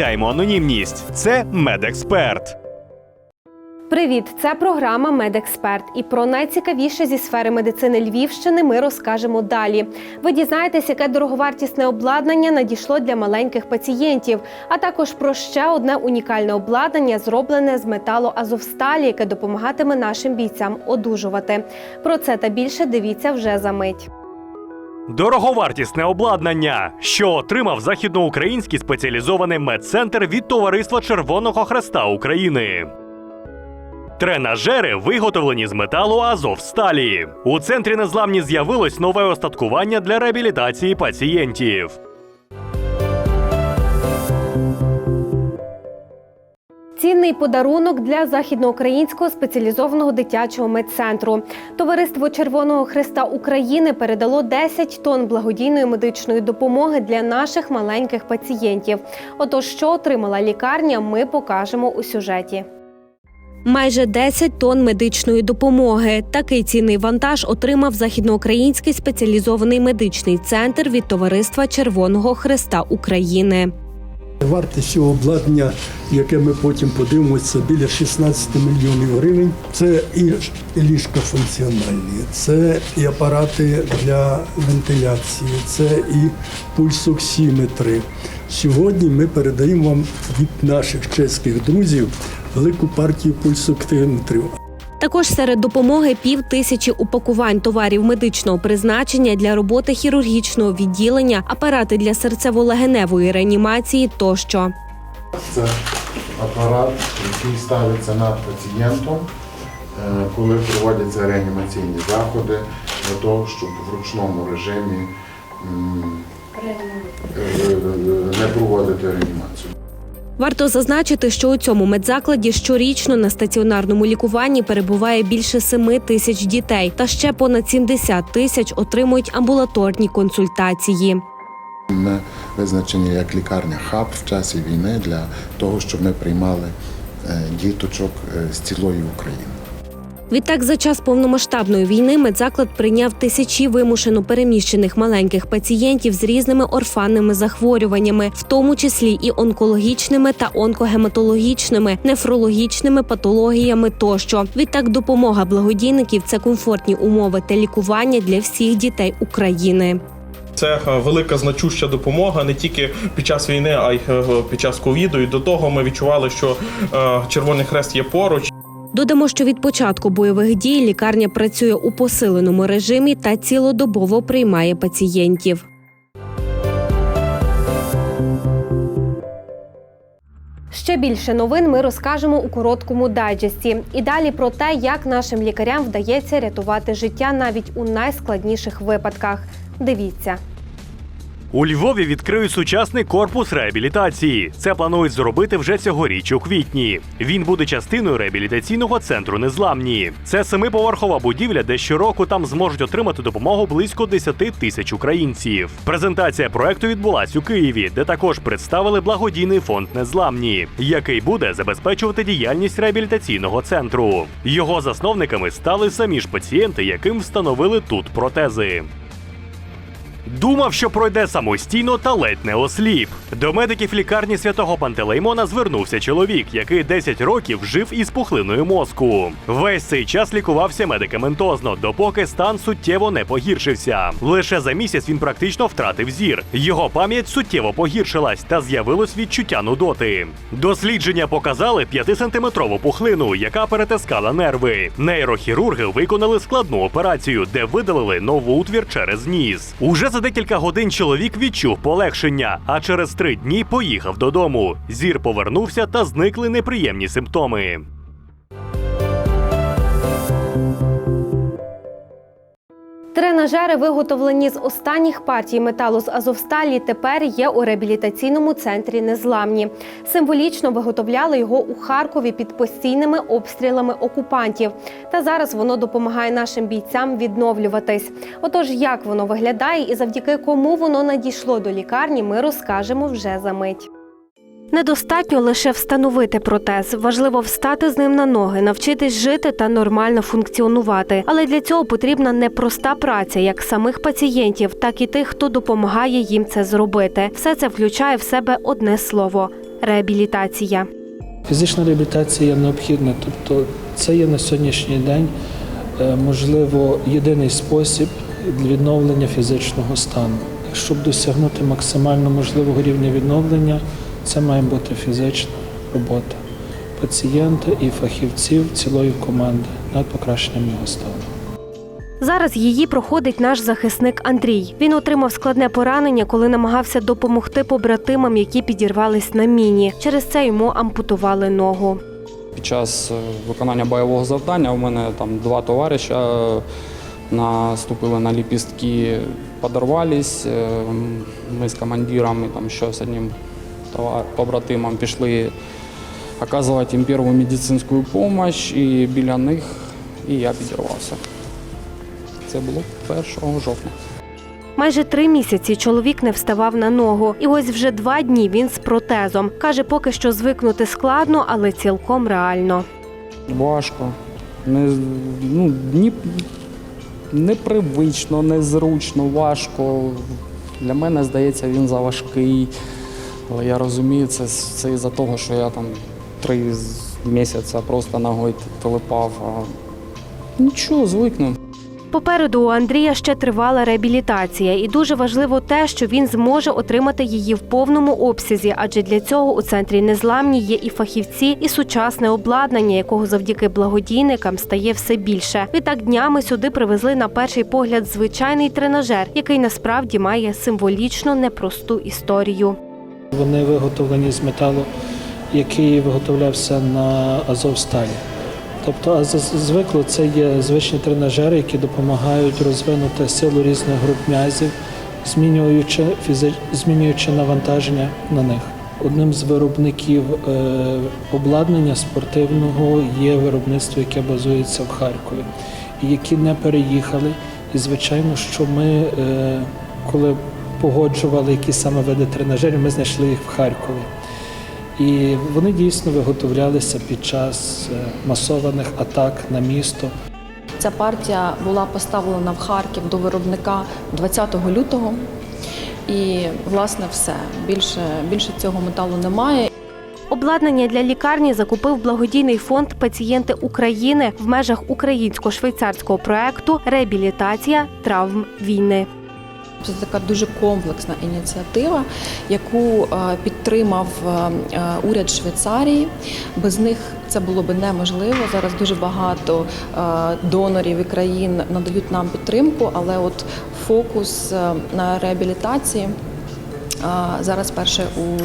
анонімність. Це медексперт. Привіт, це програма Медексперт. І про найцікавіше зі сфери медицини Львівщини ми розкажемо далі. Ви дізнаєтесь, яке дороговартісне обладнання надійшло для маленьких пацієнтів, а також про ще одне унікальне обладнання, зроблене з металу Азовсталі, яке допомагатиме нашим бійцям одужувати. Про це та більше дивіться вже за мить. Дороговартісне обладнання, що отримав західноукраїнський спеціалізований медцентр від Товариства Червоного Хреста України. Тренажери виготовлені з металу Азовсталі. У центрі незламні з'явилось нове остаткування для реабілітації пацієнтів. Цінний подарунок для західноукраїнського спеціалізованого дитячого медцентру. Товариство Червоного Христа України передало 10 тонн благодійної медичної допомоги для наших маленьких пацієнтів. Отож, що отримала лікарня, ми покажемо у сюжеті. Майже 10 тонн медичної допомоги. Такий цінний вантаж отримав західноукраїнський спеціалізований медичний центр від Товариства Червоного Христа України. Вартість цього обладнання, яке ми потім подивимося, біля 16 мільйонів гривень. Це і ліжка функціональні, це і апарати для вентиляції, це і пульсоксиметри. Сьогодні ми передаємо вам від наших чеських друзів велику партію пульсоксиметрів. Також серед допомоги пів тисячі упакувань товарів медичного призначення для роботи хірургічного відділення, апарати для серцево-легеневої реанімації тощо. Це апарат, який ставиться над пацієнтом, е, коли проводяться реанімаційні заходи для того, щоб в ручному режимі е, е, не проводити реанімацію. Варто зазначити, що у цьому медзакладі щорічно на стаціонарному лікуванні перебуває більше 7 тисяч дітей, та ще понад 70 тисяч отримують амбулаторні консультації. Ми визначені як лікарня хаб в часі війни для того, щоб ми приймали е, діточок е, з цілої України. Відтак, за час повномасштабної війни медзаклад прийняв тисячі вимушено переміщених маленьких пацієнтів з різними орфанними захворюваннями, в тому числі і онкологічними та онкогематологічними, нефрологічними патологіями тощо. Відтак, допомога благодійників це комфортні умови та лікування для всіх дітей України. Це е, велика значуща допомога не тільки під час війни, а й е, під час ковіду. І до того ми відчували, що е, Червоний Хрест є поруч. Додамо, що від початку бойових дій лікарня працює у посиленому режимі та цілодобово приймає пацієнтів. Ще більше новин ми розкажемо у короткому дайджесті. І далі про те, як нашим лікарям вдається рятувати життя навіть у найскладніших випадках. Дивіться. У Львові відкриють сучасний корпус реабілітації. Це планують зробити вже цьогоріч у квітні. Він буде частиною реабілітаційного центру Незламні. Це семиповерхова будівля, де щороку там зможуть отримати допомогу близько 10 тисяч українців. Презентація проекту відбулась у Києві, де також представили благодійний фонд Незламні, який буде забезпечувати діяльність реабілітаційного центру. Його засновниками стали самі ж пацієнти, яким встановили тут протези. Думав, що пройде самостійно та ледь не осліп. До медиків лікарні святого Пантелеймона звернувся чоловік, який 10 років жив із пухлиною мозку. Весь цей час лікувався медикаментозно, допоки стан суттєво не погіршився. Лише за місяць він практично втратив зір. Його пам'ять суттєво погіршилась та з'явилось відчуття нудоти. Дослідження показали 5-сантиметрову пухлину, яка перетискала нерви. Нейрохірурги виконали складну операцію, де видалили новоутвір через ніс. Уже за декілька годин чоловік відчув полегшення, а через три дні поїхав додому. Зір повернувся та зникли неприємні симптоми. Тренажери, виготовлені з останніх партій металу з Азовсталі, тепер є у реабілітаційному центрі Незламні. Символічно виготовляли його у Харкові під постійними обстрілами окупантів. Та зараз воно допомагає нашим бійцям відновлюватись. Отож, як воно виглядає і завдяки кому воно надійшло до лікарні, ми розкажемо вже за мить. Недостатньо лише встановити протез. Важливо встати з ним на ноги, навчитись жити та нормально функціонувати. Але для цього потрібна непроста праця як самих пацієнтів, так і тих, хто допомагає їм це зробити. Все це включає в себе одне слово реабілітація. Фізична реабілітація необхідна, тобто це є на сьогоднішній день, е, можливо, єдиний спосіб відновлення фізичного стану. Щоб досягнути максимально можливого рівня відновлення, це має бути фізична робота пацієнта і фахівців цілої команди над покращенням його стану. Зараз її проходить наш захисник Андрій. Він отримав складне поранення, коли намагався допомогти побратимам, які підірвались на міні. Через це йому ампутували ногу. Під час е, виконання бойового завдання у мене там два товариша е, наступили на ліпістки, подорвались. Е, Ми з командиром і там ще з одним товар- побратимом пішли оказувати їм першу медицинську допомогу, і біля них і я підірвався. Це було 1 жовтня. Майже три місяці чоловік не вставав на ногу, і ось вже два дні він з протезом. каже, поки що звикнути складно, але цілком реально. Важко. Не, ну, ні, непривично, незручно, важко. Для мене здається, він заважкий. Але я розумію, це, це із-за того, що я там три місяці просто ногою телепав. А... Нічого, звикну. Попереду у Андрія ще тривала реабілітація, і дуже важливо те, що він зможе отримати її в повному обсязі, адже для цього у центрі незламні є і фахівці, і сучасне обладнання, якого завдяки благодійникам стає все більше. Відтак днями сюди привезли на перший погляд звичайний тренажер, який насправді має символічно непросту історію. Вони виготовлені з металу, який виготовлявся на Азовсталі. Тобто, звикло це є звичні тренажери, які допомагають розвинути силу різних груп м'язів, змінюючи, фізи... змінюючи навантаження на них. Одним з виробників е, обладнання спортивного є виробництво, яке базується в Харкові, які не переїхали. І звичайно, що ми, е, коли погоджували які саме види тренажерів, ми знайшли їх в Харкові. І вони дійсно виготовлялися під час е, масованих атак на місто. Ця партія була поставлена в Харків до виробника 20 лютого. І, власне, все. Більше, більше цього металу немає. Обладнання для лікарні закупив благодійний фонд Пацієнти України в межах українсько-швейцарського проекту Реабілітація травм війни. Це така дуже комплексна ініціатива, яку е, підтримав е, е, уряд Швейцарії. Без них це було би неможливо. Зараз дуже багато донорів і країн надають нам підтримку, але от фокус на реабілітації зараз перше у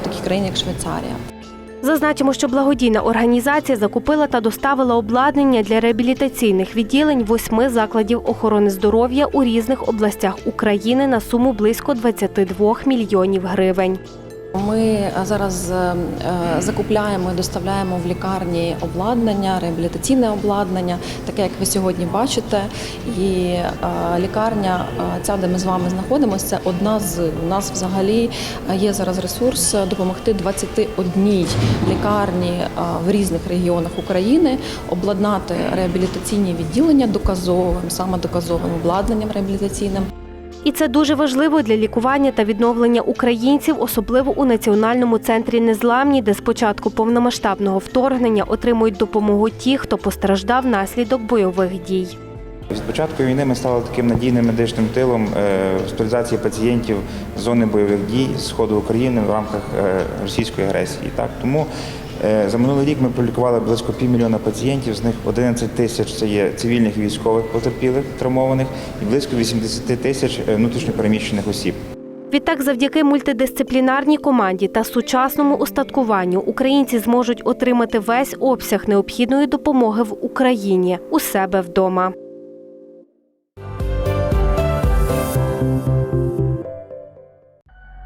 в такій країні, як Швейцарія. Зазначимо, що благодійна організація закупила та доставила обладнання для реабілітаційних відділень восьми закладів охорони здоров'я у різних областях України на суму близько 22 мільйонів гривень. Ми е, зараз е, е, закупляємо і доставляємо в лікарні обладнання, реабілітаційне обладнання, таке як ви сьогодні бачите. І лікарня, ця, де ми з вами знаходимося, це одна з у нас взагалі є зараз ресурс допомогти 21 лікарні в різних регіонах України обладнати реабілітаційні відділення доказовим, саме доказовим обладнанням реабілітаційним. І це дуже важливо для лікування та відновлення українців, особливо у національному центрі незламні, де з початку повномасштабного вторгнення отримують допомогу ті, хто постраждав внаслідок бойових дій. З початку війни ми стали таким надійним медичним тилом е, госпіталізації пацієнтів з зони бойових дій з сходу України в рамках е, російської агресії. Так тому за минулий рік ми пролікували близько півмільйона пацієнтів. З них 11 тисяч це є цивільних військових потерпілих, травмованих, і близько 80 тисяч е, внутрішньопереміщених осіб. Відтак, завдяки мультидисциплінарній команді та сучасному устаткуванню українці зможуть отримати весь обсяг необхідної допомоги в Україні у себе вдома.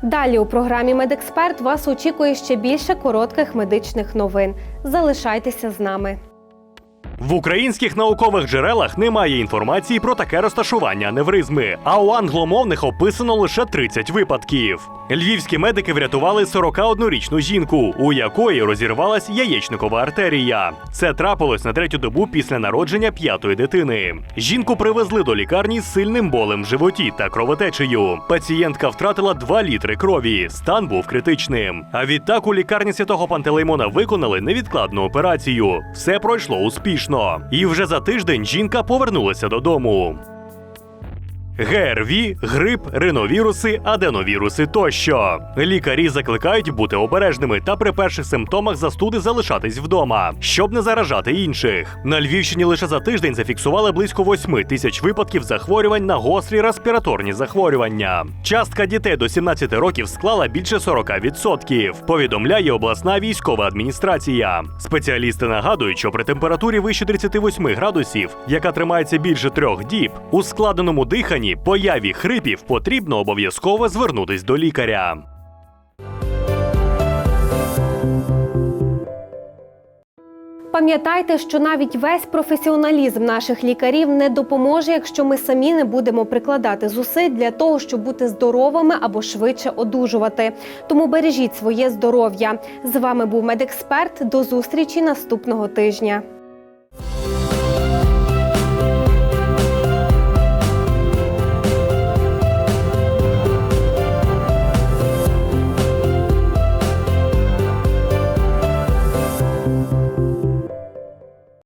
Далі у програмі Медексперт вас очікує ще більше коротких медичних новин. Залишайтеся з нами. В українських наукових джерелах немає інформації про таке розташування аневризми, а у англомовних описано лише 30 випадків. Львівські медики врятували 41-річну жінку, у якої розірвалась яєчникова артерія. Це трапилось на третю добу після народження п'ятої дитини. Жінку привезли до лікарні з сильним болем в животі та кровотечею. Пацієнтка втратила 2 літри крові. Стан був критичним. А відтак у лікарні святого Пантелеймона виконали невідкладну операцію. Все пройшло успішно. І вже за тиждень жінка повернулася додому. ГРВІ, грип, риновіруси, аденовіруси тощо. Лікарі закликають бути обережними та при перших симптомах застуди залишатись вдома, щоб не заражати інших. На Львівщині лише за тиждень зафіксували близько 8 тисяч випадків захворювань на гострі респіраторні захворювання. Частка дітей до 17 років склала більше 40%, повідомляє обласна військова адміністрація. Спеціалісти нагадують, що при температурі вище 38 градусів, яка тримається більше трьох діб, у складеному диханні появі хрипів потрібно обов'язково звернутись до лікаря. Пам'ятайте, що навіть весь професіоналізм наших лікарів не допоможе, якщо ми самі не будемо прикладати зусиль для того, щоб бути здоровими або швидше одужувати. Тому бережіть своє здоров'я. З вами був медексперт. До зустрічі наступного тижня.